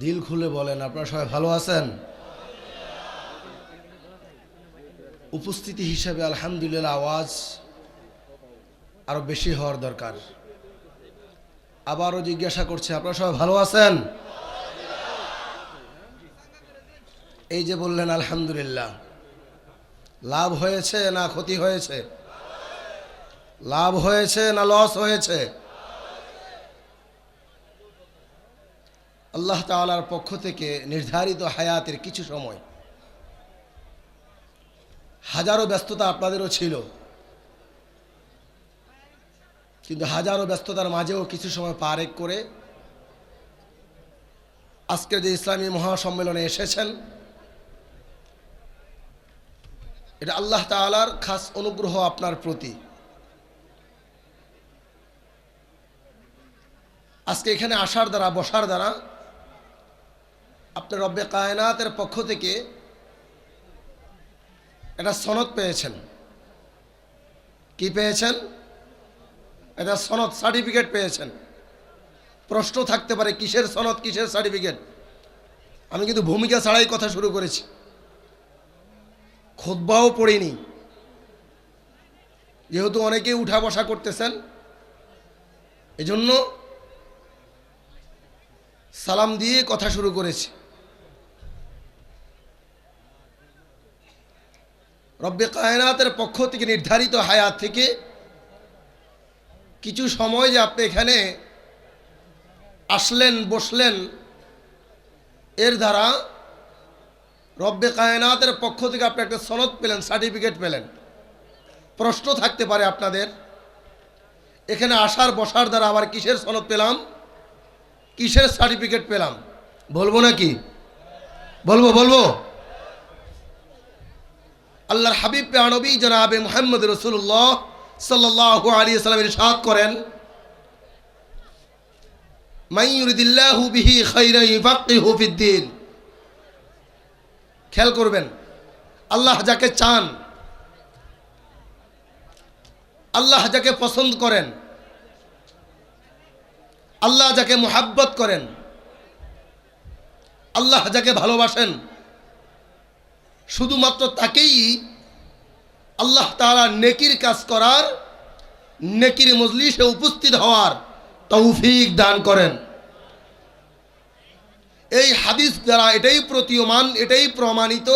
দিল খুলে বলেন, আপনারা সবাই ভালো আছেন? উপস্থিতি হিসাবে আলহামদুলিল্লাহ আওয়াজ আরও বেশি হওয়ার দরকার। আবারও জিজ্ঞাসা করছে, আপনারা সবাই ভালো আছেন? এই যে বললেন, আলহামদুলিল্লাহ। লাভ হয়েছে না ক্ষতি হয়েছে? লাভ হয়েছে না লস হয়েছে? আল্লাহ তাআলার পক্ষ থেকে নির্ধারিত হায়াতের কিছু সময়। হাজারো ব্যস্ততা আপনাদেরও ছিল। কিন্তু হাজারো ব্যস্ততার মাঝেও কিছু সময় পারেক করে আজকের যে ইসলামী মহাসম্মেলনে এসেছেন, এটা আল্লাহ তাআলার খাস অনুগ্রহ আপনার প্রতি। আজকে এখানে আসার দ্বারা, বসার দ্বারা আপনি রব্বে কায়নাতের পক্ষ থেকে এটা সনদ পেয়েছেন। কি পেয়েছেন? এটা সনদ সার্টিফিকেট পেয়েছেন। প্রশ্ন থাকতে পারে, কিসের সনদ, কিসের সার্টিফিকেট? আমি কিন্তু ভূমিকা ছাড়াই কথা শুরু করেছি। খোদবাও পড়িনি। যেহেতু অনেকেই উঠা বসা করতেছেন, এজন্য সালাম দিয়ে কথা শুরু করেছি। রব্বে কায়নাতের পক্ষ থেকে নির্ধারিত হায়াত থেকে কিছু সময় যে আপনি এখানে আসলেন, বসলেন, এর দ্বারা রব্বে কায়নাতের পক্ষ থেকে আপনি একটা সনদ পেলেন, সার্টিফিকেট পেলেন। প্রশ্ন থাকতে পারে আপনাদের, এখানে আসার, বসার দ্বারা আবার কিসের সনদ পেলাম? কিসের সার্টিফিকেট পেলাম? বলব নাকি? বলব বলব? আল্লাহর হাবিব পেয়ানবী জনাবে মোহাম্মদ রসুল্লাহ সাল্লাহ আলী সাল্লামের সাদ করেন খেয়াল করবেন, আল্লাহ যাকে চান, আল্লাহ যাকে পছন্দ করেন, আল্লাহ যাকে মোহাব্বত করেন, আল্লাহ যাকে ভালোবাসেন শুধুমাত্র তাকেই আল্লাহ তাআলা নেকির কাজ করার, নেকির মজলিসে উপস্থিত হওয়ার তৌফিক দান করেন। এই হাদিস দ্বারা এটাই প্রতীয়মান, এটাই প্রমাণিত।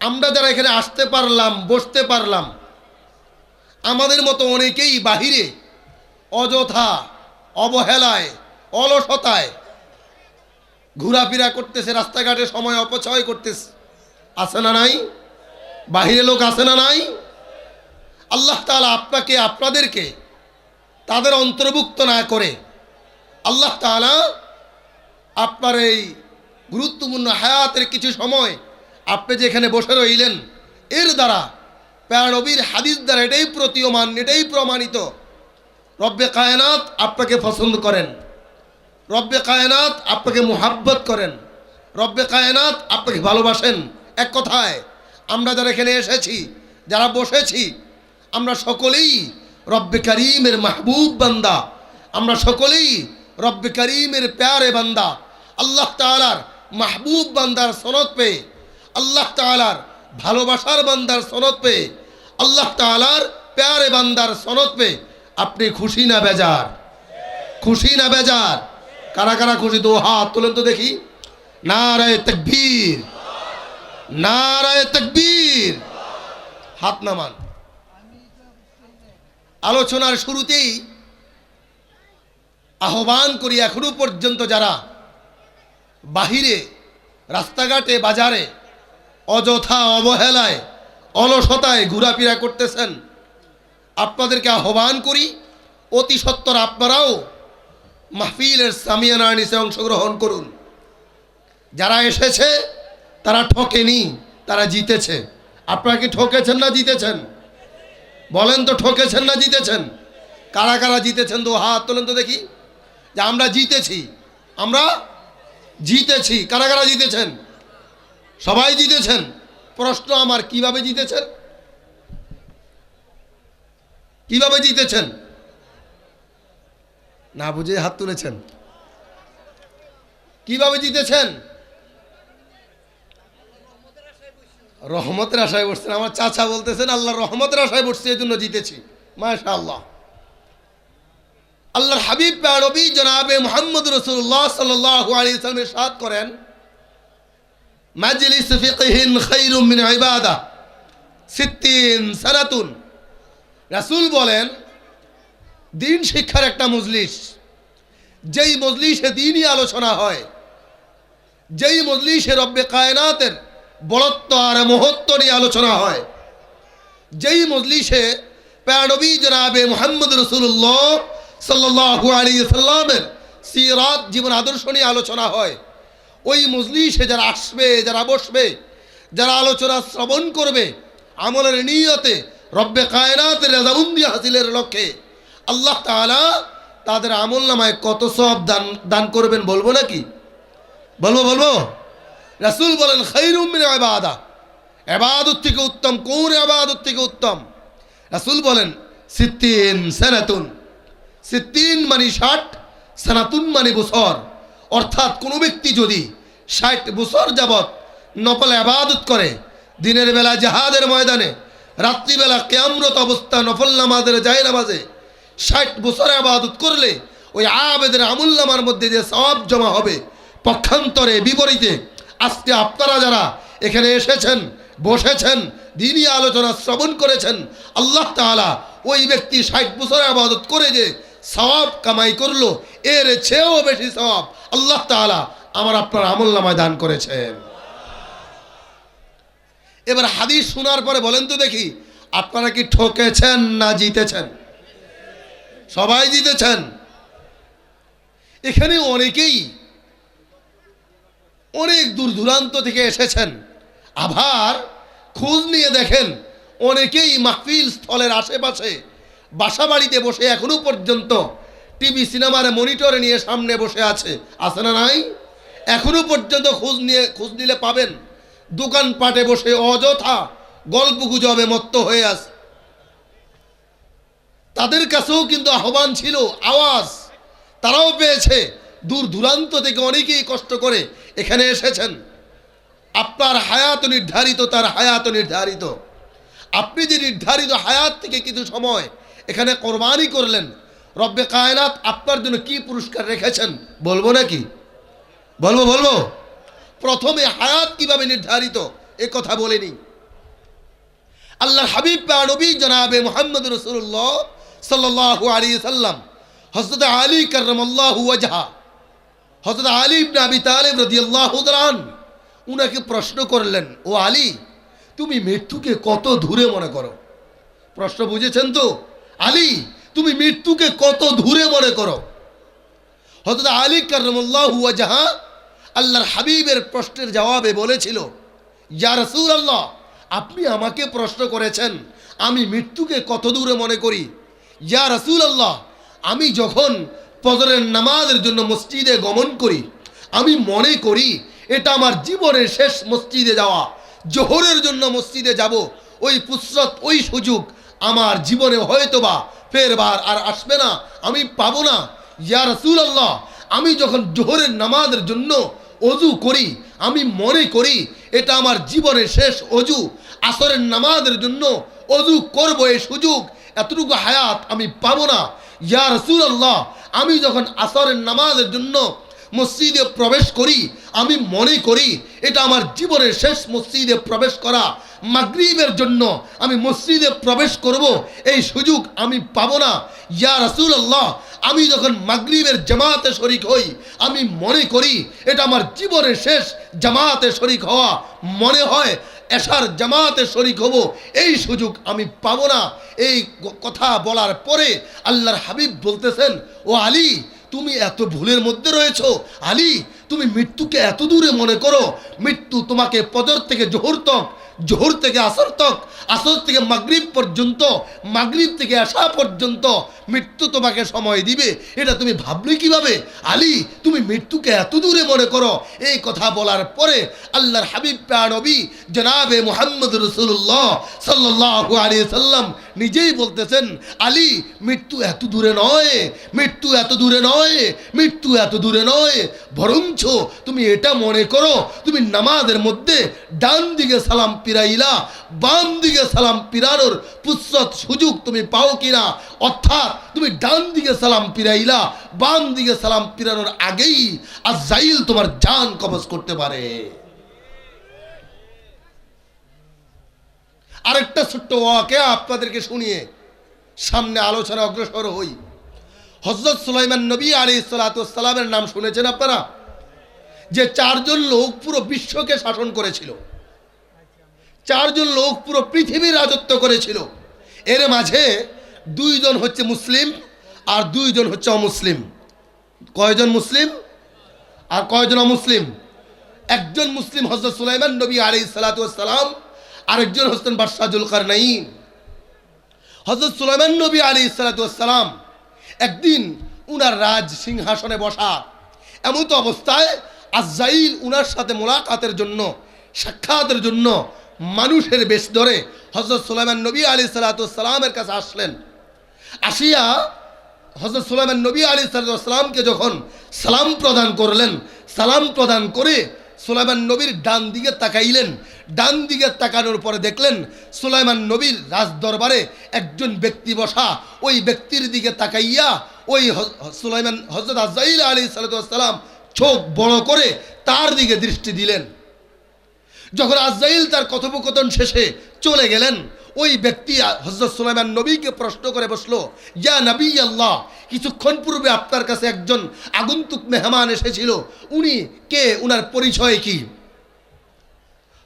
আমরা যারা এখানে আসতে পারলাম, বসতে পারলাম, আমাদের মতো অনেকেই বাহিরে অযথা, অবহেলায়, অলসতায় ঘোরাফেরা করতেছে, রাস্তাঘাটে সময় অপচয় করতেছে। আছে না নাই? বাহিরে লোক আছে না নাই? আল্লাহ তাআলা আপনাকে, আপনাদেরকে তাদের অন্তর্ভুক্ত না করে আল্লাহ তাআলা আপনার এই গুরুত্বপূর্ণ হায়াতের কিছু সময় আপনি যেখানে বসে রইলেন, এর দ্বারা প্যারবীর হাদিস দ্বারা এটাই প্রতীয়মান, এটাই প্রমাণিত। রব্বে কায়নাত আপনাকে পছন্দ করেন। রব্বে কায়নাত আপনাকে মোহাব্বত করেন। রব্বে কায়নাত আপনাকে ভালোবাসেন। এক কথায়, আমরা যারা এখানে এসেছি, যারা বসেছি, আমরা সকলেই রব্বে করিমের মাহবুব বান্দা। আমরা সকলেই রব্বে করিমের প্যারে বান্দা। আল্লাহ তালার মাহবুব বান্দার সনদ পেয়ে, আল্লাহ তালার ভালোবাসার বান্দার সনদ পেয়ে, আল্লাহ তালার প্যারে বান্দার সনদ পেয়ে আপনি খুশি না বেজার? খুশি না বেজার? কারা কারা খুশি তো হাত তোলেন তো দেখি। নারায় তকবীর। নারায় তকবীর। হাত নামান। আলোচনার শুরুতেই আহ্বান করি এখনও পর্যন্ত যারা বাহিরে, রাস্তাঘাটে, বাজারে অযথা অবহেলায়, অলসতায় ঘোরাফেরা করতেছেন, আপনাদেরকে আহ্বান করি, অতি সত্তর আপনারাও মাহফিলের সামিয়ানা নিচে অংশগ্রহণ করুন। যারা এসেছে, তারা ঠকেনি, তারা জিতেছে। আপনারা কি ঠকেছেন না জিতেছেন? বলেন তো, ঠকেছেন না জিতেছেন? কারা কারা জিতেছেন তো হাত তোলেন তো দেখি। যে আমরা জিতেছি। আমরা জিতেছি। কারা কারা জিতেছেন? সবাই জিতেছেন? প্রশ্ন আমার, কীভাবে জিতেছেন? কীভাবে জিতেছেন? না বুঝে হাত তুলেছেন? কীভাবে জিতেছেন? রহমতের আশায় বসছেন। আমার চাচা বলতেছেন আল্লাহ রহমতের আশায় বসছি এই জন্য জিতেছি। মাশা আল্লাহ আল্লাহর হাবিব নবী জনাবে মোহাম্মদ রসুল্লাহ সাল্লাহ আলী সাদ করেন, মাজলিস সানাতুন। রাসূল বলেন দিন শিক্ষার একটা মজলিস। যেই মজলিসে দিনই আলোচনা হয়, যেই মজলিসে রব্বে কায়নাতের বড়ত্ব আর মহত্ব নিয়ে আলোচনা হয়, যেই মজলিসে প্যানবী জনাবে মোহাম্মদ রসুল্লাহ সাল্লাহু আলী সাল্লামের সিরাত জীবন আদর্শ নিয়ে আলোচনা হয়, ওই মজলিসে যারা আসবে, যারা বসবে, যারা আলোচনা শ্রবণ করবে, আমলের নিয়তে রব্বে কায়নাতের রেজাউন্দি হাসিলের লক্ষ্যে আল্লাহ তাআলা তাদের আমল নামায় কত সব দান দান করবেন বলব নাকি? বলব বলব? রাসূল বলেন খৈরুম মিন ইবাদা। এবাদত থেকে উত্তম, কোন এবাদত থেকে উত্তম? রাসুল বলেন, সিত্তিন সেনাতুন। সিত্তিন মানে ষাট, সেনাতুন মানে বছর। অর্থাৎ কোনো ব্যক্তি যদি ষাট বছর যাবৎ নকল আবাদত করে, দিনের বেলা জাহাদের ময়দানে, রাত্রিবেলা কেয়ামরত অবস্থা নফল নামাজের যায় নামাজে ষাট বছর আবাদত করলে ওই আবেদের আমুল্লামার মধ্যে যে সব জমা হবে। পক্ষান্তরে, বিপরীতে, আজকে আপনারা যারা এখানে এসেছেন, বসেছেন দিনই আলোচনা শ্রবণ করেছেন, আল্লাহ তাআলা ওই ব্যক্তি ষাট বছর আবাদত করে যে সওয়াব কামাই করল, এর চেয়েও বেশি সওয়াব আল্লাহ তাআলা আমার আপনার আমল নামায় দান করেছেন। এবার হাদিস শোনার পরে বলেন তো দেখি, আপনারা কি ঠকেছেন না জিতেছেন? সবাই জিতেছেন। এখানে অনেকেই অনেক দূর দূরান্ত থেকে এসেছেন। আবার খোঁজ নিয়ে দেখেন, অনেকেই মাহফিল স্থলের আশেপাশে বাসা বাড়িতে বসে এখনও পর্যন্ত টিভি, সিনেমার মনিটরে নিয়ে সামনে বসে আছে। আছে না নাই? এখনও পর্যন্ত খোঁজ নিয়ে, খোঁজ নিলে পাবেন। দোকানপাটে বসে অযথা গল্প গুজবে মত্ত হয়ে আছে। তাদের কাছেও কিন্তু আহ্বান ছিল, আওয়াজ তারাও পেয়েছে। দূর দূরান্ত থেকে অনেকেই কষ্ট করে এখানে এসেছেন। আপনার হায়াত নির্ধারিত, তার হায়াত নির্ধারিত। আপনি যে নির্ধারিত হায়াত থেকে কিছু সময় এখানে কোরবানি করলেন, রব্বে কায়নাত আপনার জন্য কি পুরস্কার রেখেছেন বলব নাকি? বলব বলব। প্রথমে হায়াত কীভাবে নির্ধারিত, এ কথা বলেনি। আল্লাহ হাবিব নবী জনাবে মোহাম্মদ রসুল্লাহ সাল্লাল্লাহু আলী সাল্লাম হজরত আলী করমল্লাহু ওয়াজহা হজরত আলী ইবনে আবি তালেব রাদিয়াল্লাহু তাআলা উনাকে প্রশ্ন করলেন, ও আলী, তুমি মৃত্যুকে কত দূরে মনে করো? প্রশ্ন বুঝেছেন তো? আলী, তুমি মৃত্যুকে কত দূরে মনে করো? হজরত আলী করমল্লাহু ওয়াজহা আল্লাহর হাবিবের প্রশ্নের জবাবে বলেছিল, ইয়া রসুল আল্লাহ আপনি আমাকে প্রশ্ন করেছেন, আমি মৃত্যুকে কত দূরে মনে করি? ইয়া রসুল আল্লাহ আমি যখন ফজরের নামাজের জন্য মসজিদে গমন করি, আমি মনে করি এটা আমার জীবনের শেষ মসজিদে যাওয়া। জোহরের জন্য মসজিদে যাব, ওই পুসরত ওই সুযোগ আমার জীবনে হয়তোবা ফেরবার আর আসবে না, আমি পাবো না। ইয়া রসুল আল্লাহ আমি যখন জোহরের নামাজের জন্য অজু করি, আমি মনে করি এটা আমার জীবনের শেষ অজু। আসরের নামাজের জন্য অজু করব, এই সুযোগ এতটুকু হায়াত আমি পাবো না। ইয়া রসুল আল্লাহ আমি যখন আসরের নামাজের জন্য মসজিদে প্রবেশ করি, আমি মনে করি এটা আমার জীবনের শেষ মসজিদে প্রবেশ করা। মাগরিবের জন্য আমি মসজিদে প্রবেশ করব, এই সুযোগ আমি পাবো না। ইয়া রসুল আল্লাহ আমি যখন মাগরিবের জামাতে শরিক হই, আমি মনে করি এটা আমার জীবনের শেষ জামাতে শরিক হওয়া। মনে হয় এশার জামাতে শরিক হব, এই সুযোগ আমি পাব না। এই কথা বলার পরে আল্লাহর হাবিব বলতেছেন, ও আলী, তুমি এত ভুলের মধ্যে রয়েছো। আলী, তুমি মৃত্যুকে এত দূরে মনে করো। মৃত্যু তোমাকে পদর থেকে জোহর তক। জোহর থেকে আসর তক, আসর থেকে মাগরীব পর্যন্ত, মাগরীব থেকে আসা পর্যন্ত মৃত্যু তোমাকে সময় দিবে। এটা তুমি ভাবলে কীভাবে? আলী, তুমি মৃত্যুকে এত দূরে মনে করো? এই কথা বলার পরে আল্লাহর হাবিব প্রাণবী জনাবে মোহাম্মদ রসুল্লাহ সাল্লাহ আলী সাল্লাম নিজেই বলতেছেন, আলী, মৃত্যু এত দূরে নয়, মৃত্যু এত দূরে নয়, মৃত্যু এত দূরে নয়। বরঞ্চ তুমি এটা মনে করো, তুমি নামাজের মধ্যে ডান দিকে সালাম পিরাইলা বাম দিকে সালাম পিরানোর পুস্তক সুযোগ তুমি পাও কিনা? অর্থাৎ তুমি ডান দিকে সালাম পিরাইলা বাম দিকে সালাম পিরানোর আগেই আর জাইল তোমার জান কবজ করতে পারে। আরেকটা ছোট্ট ওয়াকে আপনাদেরকে শুনিয়ে সামনে আলোচনা অগ্রসর হই। হজরত সুলাইমান নবী আলী সালাতামের নাম শুনেছেন আপনারা? যে চারজন লোক পুরো বিশ্বকে শাসন করেছিল। চারজন লোক পুরো পৃথিবীর রাজত্ব করেছিল। এর মাঝে দুইজন হচ্ছে মুসলিম আর দুইজন হচ্ছে অমুসলিম। কয়জন মুসলিম? আর কয়জন অমুসলিম? একজন মুসলিম হজরত সুলাইমান নবী আলী সালাতাম আরেকজন হচ্ছেন বাদশাহুল কারনাইন। হজরত সুলাইমান নবী আলী সালাতাম একদিন উনার রাজ সিংহাসনে বসা এমন তো অবস্থায় আজাইল উনার সাথে মোলাকাতের জন্য, সাক্ষাতের জন্য মানুষের বেশ ধরে হজরত সুলাইমান নবী আলী সালাতামের কাছে আসলেন। আসিয়া হজরত সুলাইমান নবী আলী সালামকে যখন সালাম প্রদান করলেন, সালাম প্রদান করে সুলাইমান নবীর ডান দিকে তাকাইলেন। ডান দিকে তাকানোর পরে দেখলেন সুলাইমান নবীর রাজদরবারে একজন ব্যক্তি বসা। ওই ব্যক্তির দিকে তাকাইয়া ওই সুলাইমান হজরত আজাইল আলী সালাম চোখ বড় করে তার দিকে দৃষ্টি দিলেন। যখন আজাইল তার কথোপকথন শেষে চলে গেলেন ওই ব্যক্তি হজরত সুলাইমান নবীকে প্রশ্ন করে বসল, ইয়া নবী আল্লাহ কিছুক্ষণ পূর্বে আপনার কাছে একজন আগন্তুক মেহমান এসেছিল, উনি কে? উনার পরিচয় কি?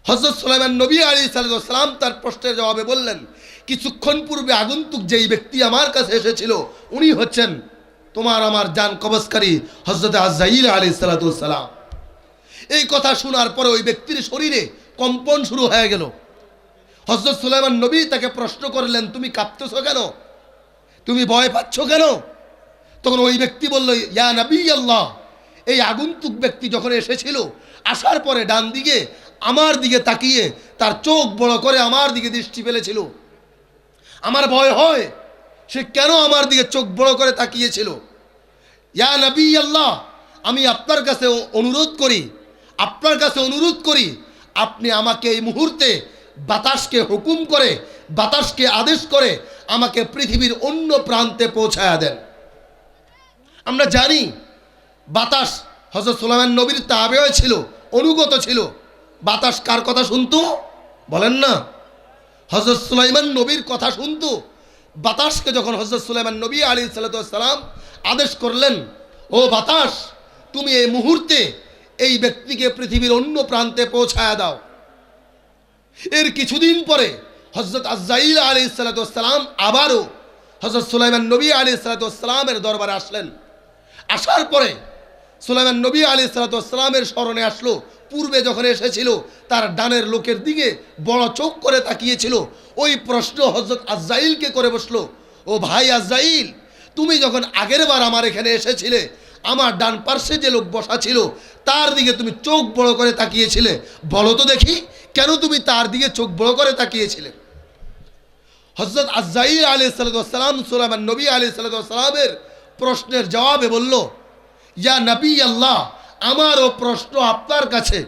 হজরত সুলাইমান নবী আলী সালাম তার প্রশ্নের জবাবে বললেন, কিছুক্ষণ পূর্বে আগন্তুক যেই ব্যক্তি আমার কাছে এসেছিল, উনি হচ্ছেন তোমার আমার জান কবসকারী হজরত আজাইল আলী সালাতাম এই কথা শোনার পরে ওই ব্যক্তির শরীরে কম্পন শুরু হয়ে গেল। হজরত সুলাইমান নবী তাকে প্রশ্ন করলেন, তুমি কাঁপতেছ কেন? তুমি ভয় পাচ্ছ কেন? তখন ওই ব্যক্তি বলল, ইয়া নবী আল্লাহ এই আগন্তুক ব্যক্তি যখন এসেছিল, আসার পরে ডান দিকে, আমার দিকে তাকিয়ে তার চোখ বড় করে আমার দিকে দৃষ্টি ফেলেছিল। আমার ভয় হয়, সে কেন আমার দিকে চোখ বড় করে তাকিয়েছিল? ইয়া নবী আল্লাহ আমি আপনার কাছে অনুরোধ করি, আপনার কাছে অনুরোধ করি, আপনি আমাকে এই মুহূর্তে বাতাসকে হুকুম করে, বাতাসকে আদেশ করে আমাকে পৃথিবীর অন্য প্রান্তে পৌঁছায়া দেন। আমরা জানি, বাতাস হজরত সুলাইমান নবীর তাবেও ছিল, অনুগত ছিল। বাতাস কার কথা শুনতো? বলেন না। হজরত সুলাইমান নবীর কথা শুনতো। বাতাসকে যখন হজরত সুলাইমান নবী আলী সাল্লাম আদেশ করলেন, ও বাতাস, তুমি এই মুহূর্তে এই ব্যক্তিকে পৃথিবীর অন্য প্রান্তে পৌঁছায়া দাও। এর কিছুদিন পরে হজরত আজাইল আলী সালাতাম আবারও হজরত সুলাইমান নবী আলী সালাতামের দরবারে আসলেন। আসার পরে সুলাইমান নবী আলী সালাতামের স্মরণে আসলো, পূর্বে যখন এসেছিল, তার ডানের লোকের দিকে বড় চোখ করে তাকিয়েছিল। ওই প্রশ্ন হজরত আজাইলকে করে বসল, ও ভাই আজাইল তুমি যখন আগের বার আমার এখানে এসেছিলে, আমার ডান পার্শ্বে যে লোক বসা ছিল, তার দিকে তুমি চোখ বড় করে তাকিয়েছিলে। বলো তো দেখি কেন তুমি তার দিকে চোখ বড় করে তাকিয়েছিলে? হজরত আজাই আলী সালাম সুলাইমান নবী আলী সালামের প্রশ্নের জবাবে বলল, ইয়া নবী আল্লাহ আমারও প্রশ্ন আপনার কাছে।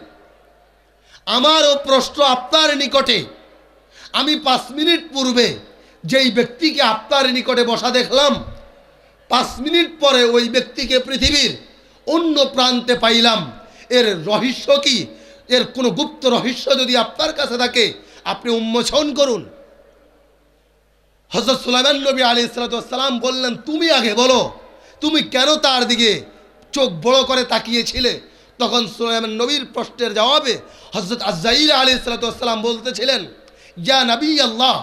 আমারও প্রশ্ন আপনার নিকটে। আমি পাঁচ মিনিট পূর্বে যেই ব্যক্তিকে আপনার নিকটে বসা দেখলাম, পাঁচ মিনিট পরে ওই ব্যক্তিকে পৃথিবীর অন্য প্রান্তে পাইলাম। এর রহস্য কি? এর কোনো গুপ্ত রহস্য যদি আপনার কাছে থাকে, আপনি উন্মোচন করুন। হজরত সুলাইমান নবী আলী সালাম বললেন, তুমি আগে বলো, তুমি কেন তার দিকে চোখ বড় করে তাকিয়েছিলে? তখন সুলাইমান নবীর প্রশ্নের জবাবে হজরত আজাইল আলী সালাম বলতেছিলেন, ইয়া নবী আল্লাহ,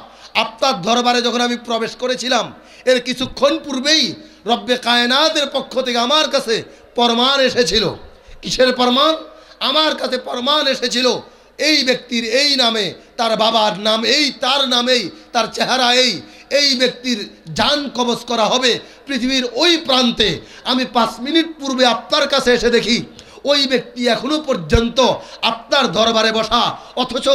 আপনার দরবারে যখন আমি প্রবেশ করেছিলাম, এর কিছুক্ষণ পূর্বেই রব্বে কায়নাতের পক্ষ থেকে আমার কাছে প্রমাণ এসেছিল। কিসের প্রমাণ? আমার কাছে প্রমাণ এসেছিল। এই ব্যক্তির এই নামে, তার বাবার নাম এই, তার নামেই তার চেহারা এই। এই ব্যক্তির যান কবচ করা হবে পৃথিবীর ওই প্রান্তে। আমি পাঁচ মিনিট পূর্বে আপনার কাছে এসে দেখি ওই ব্যক্তি এখনও পর্যন্ত আপনার দরবারে বসা, অথচ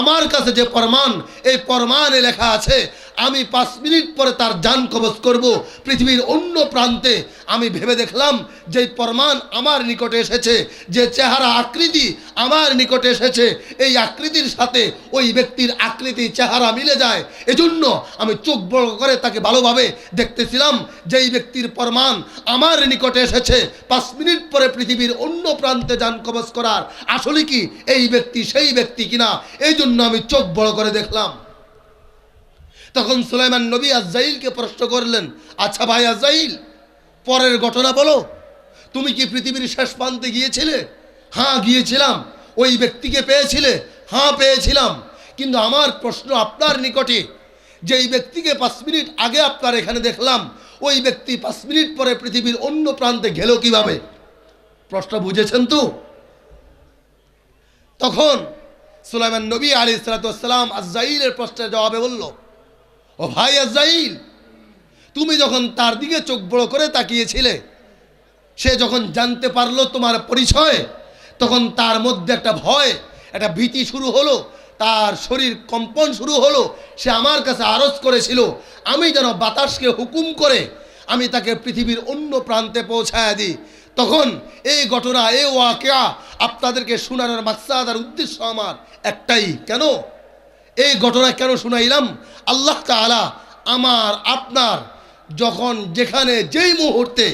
আমার কাছে যে প্রমাণ এই প্রমাণে লেখা আছে, আমি পাঁচ মিনিট পরে তার যান কবজ করব, পৃথিবীর অন্য প্রান্তে। আমি ভেবে দেখলাম যে প্রমাণ আমার নিকটে এসেছে, যে চেহারা আকৃতি আমার নিকটে এসেছে, এই আকৃতির সাথে ওই ব্যক্তির আকৃতি, চেহারা মিলে যায়। এজন্য আমি চোখ বড় করে তাকে ভালোভাবে দেখতেছিলাম যেই ব্যক্তির প্রমাণ আমার নিকটে এসেছে। পাঁচ মিনিট পরে পৃথিবীর অন্য প্রান্তে যান কবজ করার। আসলে কি? এই ব্যক্তি সেই ব্যক্তি কিনা? এই জন্য আমি চোখ বড় করে দেখলাম। তখন সুলাইমান নবী আজাইলকে প্রশ্ন করলেন আচ্ছা ভাই আজাইল পরের ঘটনা বলো। তুমি কি পৃথিবীর শেষ প্রান্তে গিয়েছিলে? হ্যাঁ গিয়েছিলাম। ওই ব্যক্তিকে পেয়েছিলে? হ্যাঁ পেয়েছিলাম। কিন্তু আমার প্রশ্ন আপনার নিকটে, যেই ব্যক্তিকে পাঁচ মিনিট আগে আপনার এখানে দেখলাম, ওই ব্যক্তি পাঁচ মিনিট পরে পৃথিবীর অন্য প্রান্তে গেল কীভাবে? প্রশ্ন বুঝেছেন তো? তখন সুলাইমান নবী আলী সালাতাম আজাইলের প্রশ্নের জবাবে বলল, ও ভাই আজাইল তুমি যখন তার দিকে চোখ বড় করে তাকিয়েছিলে, সে যখন জানতে পারল তোমার পরিচয়, তখন তার মধ্যে একটা ভয়, একটা ভীতি শুরু হলো, তার শরীর কম্পন শুরু হলো, সে আমার কাছে আরজ করেছিল, আমি যেন বাতাসকে হুকুম করে, আমি তাকে পৃথিবীর অন্য প্রান্তে পৌঁছায় দিই তখন এই ঘটনা এ ওয়াকেয়া আপনাদেরকে শোনানোর মাকসাদ আর উদ্দেশ্য আমার একটাই। কেন? এই ঘটনা কেন শুনাইলাম? আল্লাহ তাআলা আমার, আপনার যখন যেখানে যেই মুহূর্তে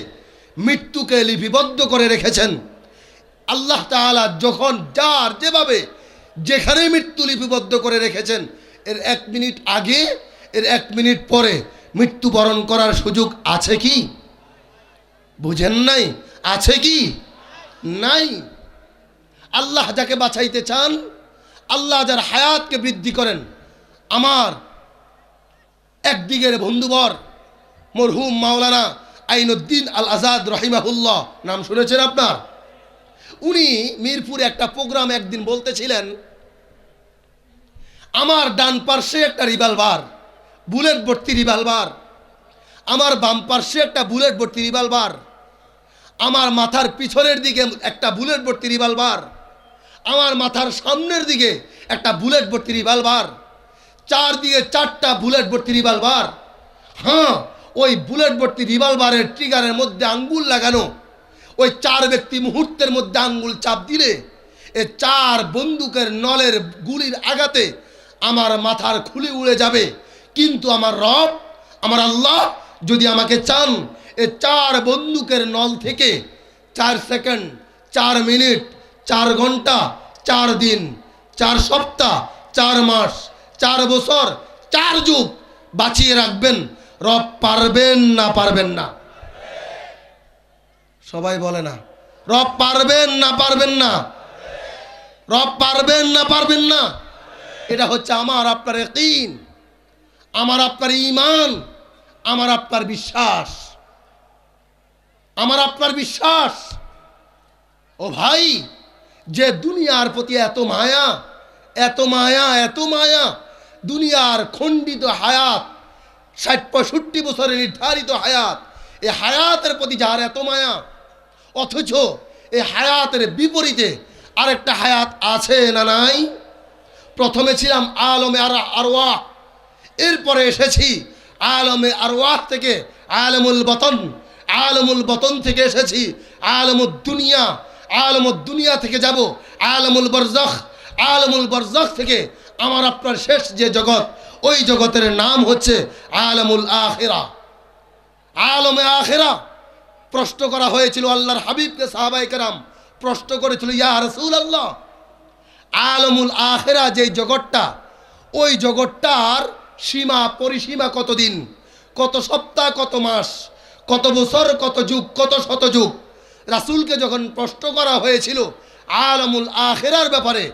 মৃত্যুকে লিপিবদ্ধ করে রেখেছেন, আল্লাহ তাআলা যখন যার যেভাবে যেখানে মৃত্যু লিপিবদ্ধ করে রেখেছেন, এর এক মিনিট আগে, এর এক মিনিট পরে মৃত্যুবরণ করার সুযোগ আছে কি? বুঝেন নাই? আছে কি? নাই। আল্লাহ যাকে বাঁচাইতে চান, আল্লাহ যার হায়াতকে বৃদ্ধি করেন। আমার একদিকের বন্ধুবর, মরহুম মাওলানা আইনুদ্দিন আল আজাদ রহিমাহুল্লাহ, নাম শুনেছেন আপনার? উনি মিরপুরে একটা প্রোগ্রাম একদিন বলতেছিলেন, আমার ডান পার্শ্বে একটা রিভলভার, বুলেট ভর্তি রিভলভার। আমার বাম পার্শ্বে একটা বুলেট ভর্তি রিভলভার। আমার মাথার পিছনের দিকে একটা বুলেট ভর্তি রিভলভার আমার মাথার সামনের দিকে একটা বুলেট ভর্তি রিভলভার চারদিকে চারটা বুলেট ভর্তি রিভলভার হ্যাঁ ওই বুলেট ভর্তি রিভলভারের ট্রিগারের মধ্যে আঙ্গুল লাগানো। ওই চার ব্যক্তি মুহূর্তের মধ্যে আঙ্গুল চাপ দিলে, এ চার বন্দুকের নলের গুলির আঘাতে আমার মাথার খুলি উড়ে যাবে। কিন্তু আমার রব, আমার আল্লাহ যদি আমাকে চান এ চার বন্দুকের নল থেকে চার সেকেন্ড, চার মিনিট, চার ঘণ্টা, চার দিন, চার সপ্তাহ, চার মাস, চার বছর, চার যুগ বাঁচিয়ে রাখবেন। রব পারবেন না পারবেন না। সবাই বলে না, রব পারবেন না পারবেন না। রব পারবেন না পারবেন না। এটা হচ্ছে আমার, আপনার একইন আমার আপনার ইমান, আমার আপনার বিশ্বাস। আমার আপনার বিশ্বাস? ও ভাই, যে দুনিয়ার প্রতি এত মায়া এত মায়া এত মায়া, দুনিয়ার খণ্ডিত হায়াত, ষাট পঁয়ষট্টি বছরের নির্ধারিত হায়াত এই হায়াতের প্রতি যার এত মায়া? অথচ এই হায়াতের বিপরীতে আরেকটা হায়াত আছে না নাই? প্রথমে ছিলাম আলমে আর, আরওয়াহ, এরপরে এসেছি আলমে আরওয়াহ থেকে আলমুল বতন। আলমুল বতন থেকে এসেছি। আলমুদ দুনিয়া আলমুদ দুনিয়া থেকে যাব। আলমুল বরজখ আলমুল বরজখ থেকে আমার আপনার শেষ যে জগৎ, ওই জগতের নাম হচ্ছে আলমুল আখেরা। আলমে আখেরা প্রশ্ন করা হয়েছিল আল্লাহর হাবিবকে সাহাবাই কেরাম, প্রশ্ন করেছিল, ইয়া রসুল আল্লাহ আলমুল আখেরা যে জগৎটা, ওই জগৎটার সীমা পরিসীমা কতদিন? কত সপ্তাহ, কত মাস? কত বছর, কত যুগ, কত শত যুগ? রাসুলকে যখন প্রশ্ন করা হয়েছিল আলমুল আখেরার ব্যাপারে,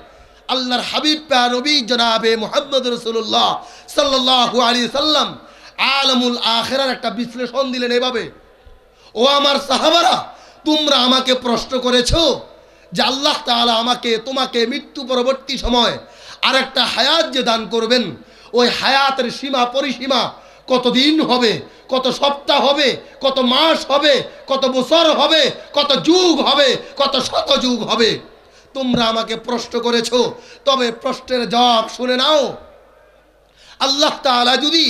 আল্লাহর হাবিব পা নবী জনাবে মোহাম্মদ রসুল্লাহ সাল্লাহ আলী সাল্লাম আলমুল আখেরার একটা বিশ্লেষণ দিলেন এভাবে। ও আমার সাহাবারা, তোমরা আমাকে প্রশ্ন করেছ যে আল্লাহ তাআলা আমাকে, তোমাকে মৃত্যু পরবর্তী সময় আরেকটা হায়াত যে দান করবেন। ওই হায়াতের সীমা, পরিসীমা কত দিন হবে, কত সপ্তাহ হবে, কত মাস হবে, কত বছর হবে, কত যুগ হবে, কত শত যুগ হবে? তোমরা আমাকে প্রশ্ন করেছ, তবে প্রশ্নের জবাব শুনে নাও। আল্লাহ তাআলা যদি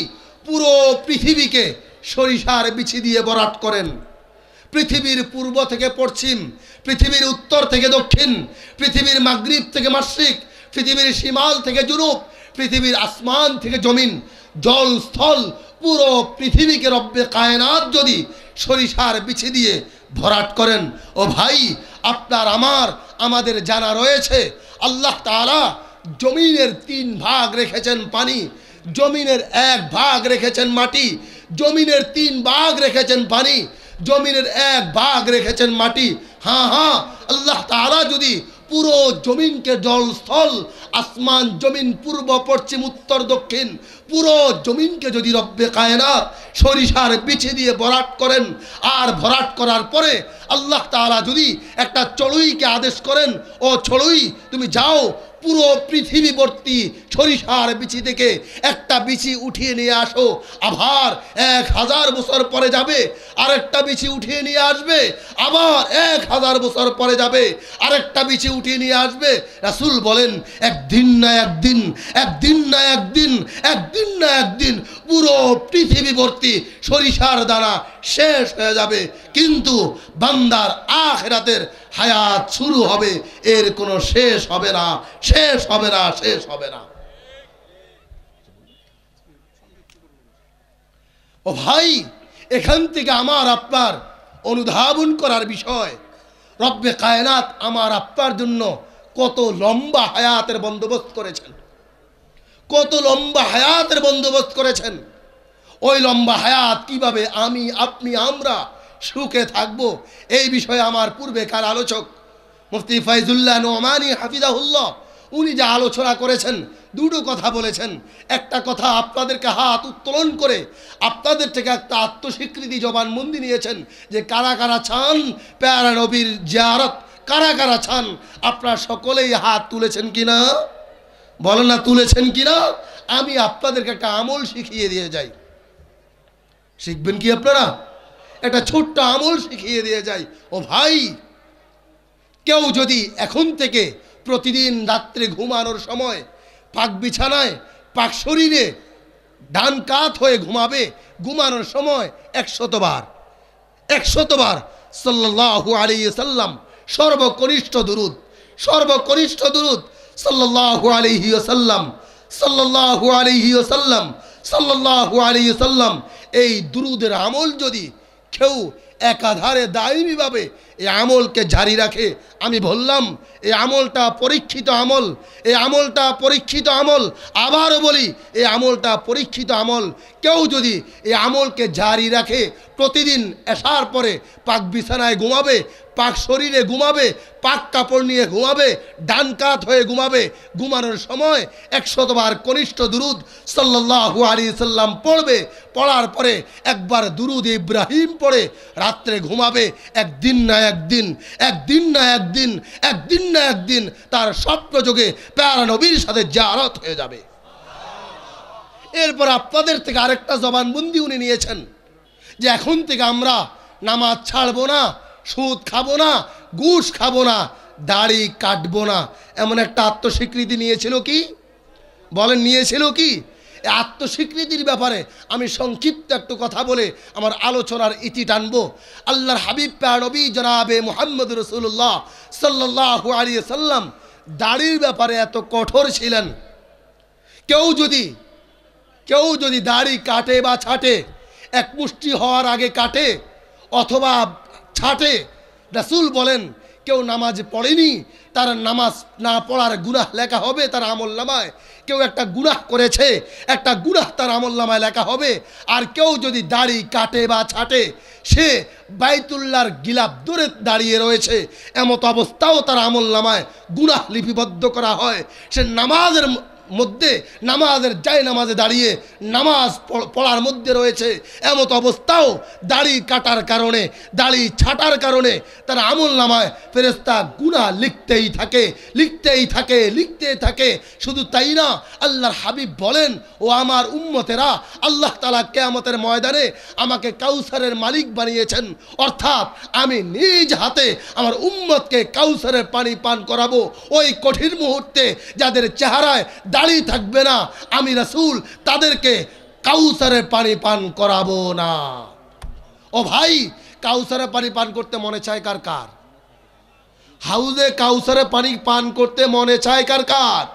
পুরো পৃথিবীকে সরিষার বিছি দিয়ে বরাট করেন, পৃথিবীর পূর্ব থেকে পশ্চিম, পৃথিবীর উত্তর থেকে দক্ষিণ, পৃথিবীর মাগরিব থেকে মাসিক পৃথিবীর সীমাল থেকে জুনুব, পৃথিবীর আসমান থেকে জমিন জল স্থল পুরো পৃথিবীকে রব্বে কায়নাত যদি সরিষার বিছি দিয়ে ভরাট করেন, ও ভাই, আপনার, আমার, আমাদের জানা রয়েছে, আল্লাহ তাআলা জমিনের তিন ভাগ রেখেছেন পানি, জমিনের এক ভাগ রেখেছেন মাটি, জমিনের তিন ভাগ রেখেছেন পানি, জমিনের এক ভাগ রেখেছেন মাটি। হ্যাঁ হ্যাঁ আল্লাহ তাআলা যদি পুরো জমিনকে জলস্থল, আসমান জমিন পূর্ব, পশ্চিম, উত্তর, দক্ষিণ, পুরো জমিনকে যদি রব্বে কায়নাত সরিষার বিছে দিয়ে ভরাট করেন, আর ভরাট করার পরে আল্লাহ তাআলা যদি একটা চড়ুইকে আদেশ করেন, ও চড়ুই, তুমি যাও পুরো পৃথিবী ভর্তি সরিষার বিচি থেকে একটা বিচি উঠিয়ে নিয়ে আসো। আবার এক হাজার বছর পরে যাবে, আরেকটা বিচি উঠিয়ে নিয়ে আসবে, আবার এক হাজার বছর পরে যাবে, আরেকটা বিচি উঠিয়ে নিয়ে আসবে। রাসুল বলেন, একদিন না একদিন একদিন না একদিন একদিন না একদিন পুরো পৃথিবী ভর্তি সরিষার দ্বারা শেষ হয়ে যাবে। কিন্তু বান্দার আখেরাতের হায়াত শুরু হবে, এর কোনো শেষ হবে না, শেষ হবে না, শেষ হবে না। ও ভাই, এখান থেকে আমার আপনার অনুধাবন করার বিষয়, রব্বে কায়নাত আমার আপনার জন্য কত লম্বা হায়াতের বন্দোবস্ত করেছেন। কত লম্বা হায়াতের বন্দোবস্ত করেছেন। ওই লম্বা হায়াত কীভাবে আমি, আপনি, আমরা সুখে থাকব। এই বিষয়ে আমার পূর্বেকার আলোচক মুফতি ফাইজুল্লাহ নোমানি হাফিজাহুল্লাহ, উনি যা আলোচনা করেছেন, দুটো কথা বলেছেন। একটা কথা আপনাদেরকে হাত উত্তোলন করে আপনাদের থেকে একটা আত্মস্বীকৃতি জবানবন্দি নিয়েছেন যে কারা কারা চান প্যারা নবীর জিয়ারত, কারা কারা চান, আপনারা সকলেই হাত তুলেছেন কিনা? বলেন না তুলেছেন কিনা? আমি আপনাদেরকে একটা আমল শিখিয়ে দিয়ে যাই। শিখবেন কি আপনারা? একটা ছোট্ট আমল শিখিয়ে দিয়ে যাই। ও ভাই, কেউ যদি এখন থেকে প্রতিদিন রাত্রে ঘুমানোর সময় পাক বিছানায়, পাক শরীরে ডান কাত হয়ে ঘুমাবে, ঘুমানোর সময় একশতবার একশতবার সাল্লাল্লাহু আলাইহি সাল্লাম সর্বকনিষ্ঠ দুরুদ সর্বকনিষ্ঠ দুরুদ সাল্লাল্লাহু আলাইহি সাল্লাম সাল্লাল্লাহু আলাইহি সাল্লাম সাল্লাল্লাহু আলাইহি সাল্লাম এই দুরুদের আমল যদি কেউ একাধারে দায়ীভাবে এই আমলকে জারি রাখে। আমি বললাম, এই আমলটা পরীক্ষিত আমল, এই আমলটা পরীক্ষিত আমল। আবারও বলি, এই আমলটা পরীক্ষিত আমল। কেউ যদি এই আমলকে জারি রাখে, প্রতিদিন এসার পরে পাক বিছানায় ঘুমাবে, পাক শরীরে ঘুমাবে, পাক কাপড় নিয়ে ঘুমাবে, ডান কাত হয়ে ঘুমাবে, ঘুমানোর সময় একশতবার কনিষ্ঠ দুরুদ সাল্লাল্লাহু আলাইহি সাল্লাম পড়বে, পড়ার পরে একবার দুরুদ ইব্রাহিম পড়ে, রাত্রে ঘুমাবে, একদিন না একদিন একদিন না একদিন একদিন না একদিন তার স্বপ্নযোগে প্যারা নবীর সাথে জারত হয়ে যাবে। এরপর আপনাদের থেকে আরেকটা জবানবন্দি উনি নিয়েছেন যে এখন থেকে আমরা নামাজ ছাড়বো না, সুদ খাব না, ঘুষ খাব না, দাড়ি কাটবো না। এমন একটা আত্মস্বীকৃতি নিয়েছিল কি? বলেন, নিয়েছিল কি? আত্মস্বীকৃতির ব্যাপারে আমি সংক্ষিপ্ত একটু কথা বলে আমার আলোচনার ইতি টানবো। আল্লাহর হাবিব প্যানবী জনাবে মোহাম্মদ রসুল্লাহ সাল্লাহ আলিয়া সাল্লাম দাড়ির ব্যাপারে এত কঠোর ছিলেন। কেউ যদি কেউ যদি দাড়ি কাটে বা ছাটে, এক মুষ্টি হওয়ার আগে কাটে অথবা ছাটে, রাসূল বলেন, কেউ নামাজ পড়েনি, তার নামাজ না পড়ার গুনাহ লেখা হবে, তার আমল নামায় কেউ একটা গুনাহ করেছে, একটা গুনাহ তার আমল নামায় লেখা হবে। আর কেউ যদি দাড়ি কাটে বা ছাটে, সে বাইতুল্লার গিলাপ দূরে দাঁড়িয়ে রয়েছে। এমত অবস্থাও তার আমল নামায় গুনাহ লিপিবদ্ধ করা হয়। সে নামাজের মধ্যে নামাজের যায় নামাজে দাঁড়িয়ে নামাজ পড়ার মধ্যে রয়েছে। এমত অবস্থাও দাড়ি কাটার কারণে, দাড়ি ছাটার কারণে তার আমল নামায় ফেরেস্তা গুণা লিখতেই থাকে লিখতেই থাকে লিখতেই থাকে। শুধু তাই না, আল্লাহর হাবিব বলেন, ও আমার উম্মতেরা, আল্লাহ তালা কেয়ামতের ময়দানে আমাকে কাউসারের মালিক বানিয়েছেন। অর্থাৎ আমি নিজ হাতে আমার উম্মতকে কাউসারের পানি পান করাবো। ওই কঠিন মুহূর্তে যাদের চেহারায় দাড়ি থাকবে না। আমি রাসুল, তাদেরকে কাউসারের পানি পান করাবো না। ও ভাই, কাউসারের পানি পান করতে মনে চায় কার কার? হাউজে কাউসারে পানি পান করতে মনে চায় কার কার?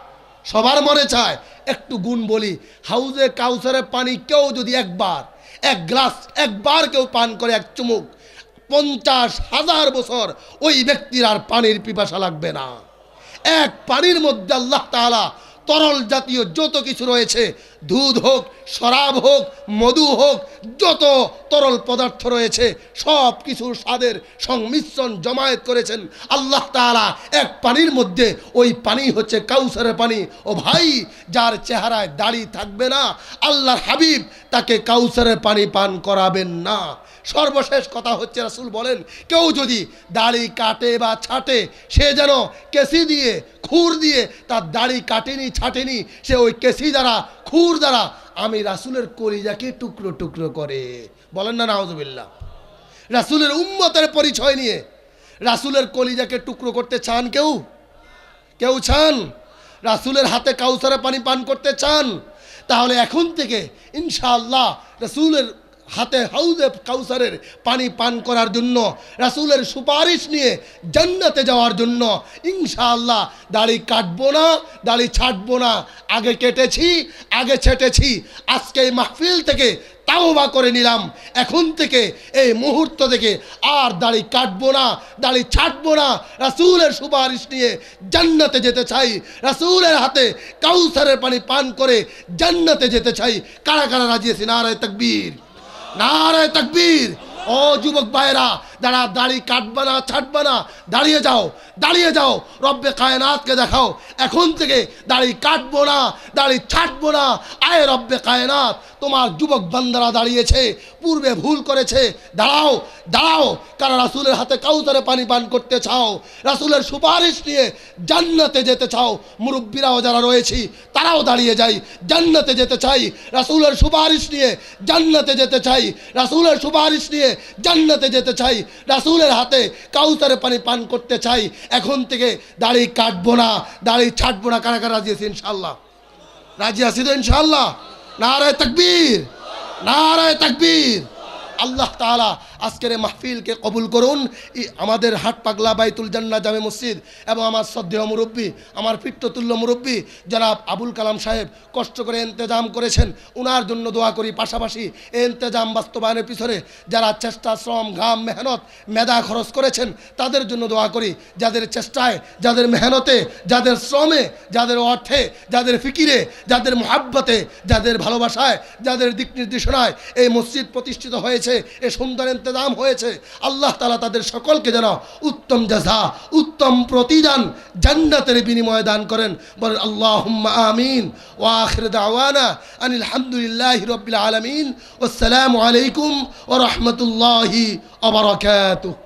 সবার মনে চায়। একটু গুণ বলি, হাউজে কাউসারে পানি কেউ যদি একবার, এক গ্লাস একবার কেউ পান করে, এক চুমুক, পঞ্চাশ হাজার বছর ওই ব্যক্তির আর পানির পিপাসা লাগবে না। এক পানির মধ্যে আল্লাহ তাআলা তরল জাতীয় যত কিছু রয়েছে, দুধ হোক, শরাব হোক, মধু হোক, যত তরল পদার্থ রয়েছে, সব কিছুর স্বাদের সংমিশ্রণ জমায়েত করেছেন আল্লাহ তাআলা। এক পানির মধ্যে, ওই পানি হচ্ছে কাউসারের পানি। ও ভাই, যার চেহারায় দাড়ি থাকবে না, আল্লাহর হাবিব তাকে কাউসারের পানি পান করাবেন না। সর্বশেষ কথা হচ্ছে রাসূল বলেন, কেউ যদি দাড়ি কাটে বা ছাটে, সে যেন কেসি দিয়ে, খুর দিয়ে তার দাড়ি কাটেনি, ছাটেনি, সে ওই কেসি দ্বারা, খুর দ্বারা আমি রাসুলের কলিজাকে টুকরো টুকরো করে। বলেন না, নাউজুবিল্লাহ। রাসূলের উম্মতের পরিচয় নিয়ে রাসুলের কলিজাকে টুকরো করতে চান কেউ? কেউ চান? রাসূলের হাতে কাউসারে পানি পান করতে চান? তাহলে এখন থেকে ইনশাআল্লাহ রাসূলের হাতে হাউজে কাউসারের পানি পান করার জন্য, রাসূলের সুপারিশ নিয়ে জান্নাতে যাওয়ার জন্য, ইনশাআল্লাহ দাড়ি কাটবো না, দাড়ি ছাড়বো না। আগে কেটেছি, আগে ছেটেছি, আজকে এই মাহফিল থেকে তাওবা করে নিলাম। এখন থেকে, এই মুহূর্ত থেকে আর দাড়ি কাটবো না, দাড়ি ছাড়বো না। রাসূলের সুপারিশ নিয়ে জান্নাতে যেতে চাই, রাসুলের হাতে কাউসারের পানি পান করে জান্নাতে যেতে চাই। কারা কারা রাজি আছি? নারায় তাকবীর। নারায় তাকবীর। ও যুবক ভাইরা যারা দাড়ি কাটবে না, ছাটবে না, দাঁড়িয়ে যাও দাঁড়িয়ে যাও, রব্বে কায়নাতকে দেখাও। এখন থেকে দাড়ি কাটবো না, দাড়ি ছাটবো না। আয় রব্বে কায়নাত তোমার যুবক বান্দারা দাঁড়িয়েছে, পূর্বে ভুল করেছে। দাঁড়াও দাঁড়াও, কারা রাসূলের হাতে কাউতারে পানি পান করতে চাও, রাসূলের সুপারিশ নিয়ে জান্নাতে যেতে চাও, মুরব্বীরাও যারা রয়েছি, তারাও দাঁড়িয়ে যাই, জান্নাতে যেতে চাই, রাসূলের সুপারিশ নিয়ে জান্নাতে যেতে চাই, রাসূলের সুপারিশ নিয়ে জান্নাতে যেতে চাই, রাসূলের হাতে কাউতারে পানি পান করতে চাই, এখন থেকে দাড়ি কাটবো না, দাড়ি ছাড়বো না। কারা কারা রাজি আছি ইনশাল্লাহ রাজি আছি তো ইনশাল্লাহ নারায় তাকবীর নারায় তাকবীর আল্লাহ তাআলা আজকের মাহফিলকে কবুল করুন। আমাদের হাট পাগলা বাইতুল জান্না জামে মসজিদ এবং আমার শ্রদ্ধেয় মুরব্বী, আমার পিত্ততুল্য মুরব্বী জনাব আবুল কালাম সাহেব কষ্ট করে ইন্তেজাম করেছেন। উনার জন্য দোয়া করি। পাশাপাশি এই ইন্তেজাম বাস্তবায়নের পিছনে যারা চেষ্টা, শ্রম, ঘাম, মেহনত, মেধা খরচ করেছেন, তাদের জন্য দোয়া করি। যাদের চেষ্টায়, যাদের মেহনতে, যাদের শ্রমে, যাদের অর্থে, যাদের ফিকিরে, যাদের মহাব্বতে, যাদের ভালোবাসায়, যাদের দিক নির্দেশনায় এই মসজিদ প্রতিষ্ঠিত হয়েছে। এ সুন্দর ইন্তজাম হয়েছে। আল্লাহ তালা তাদের সকলকে যেন উত্তম জাজা উত্তম প্রতিদান জান্নাতের বিনিময় দান করেন। বলেন আল্লাহ আমিন। ওয়াখির দাওয়ানা আনিল হামদুলিল্লাহ রবিল আলমিন। ওসালামু আলাইকুম ও রহমতুল্লাহি আবরকাতুহ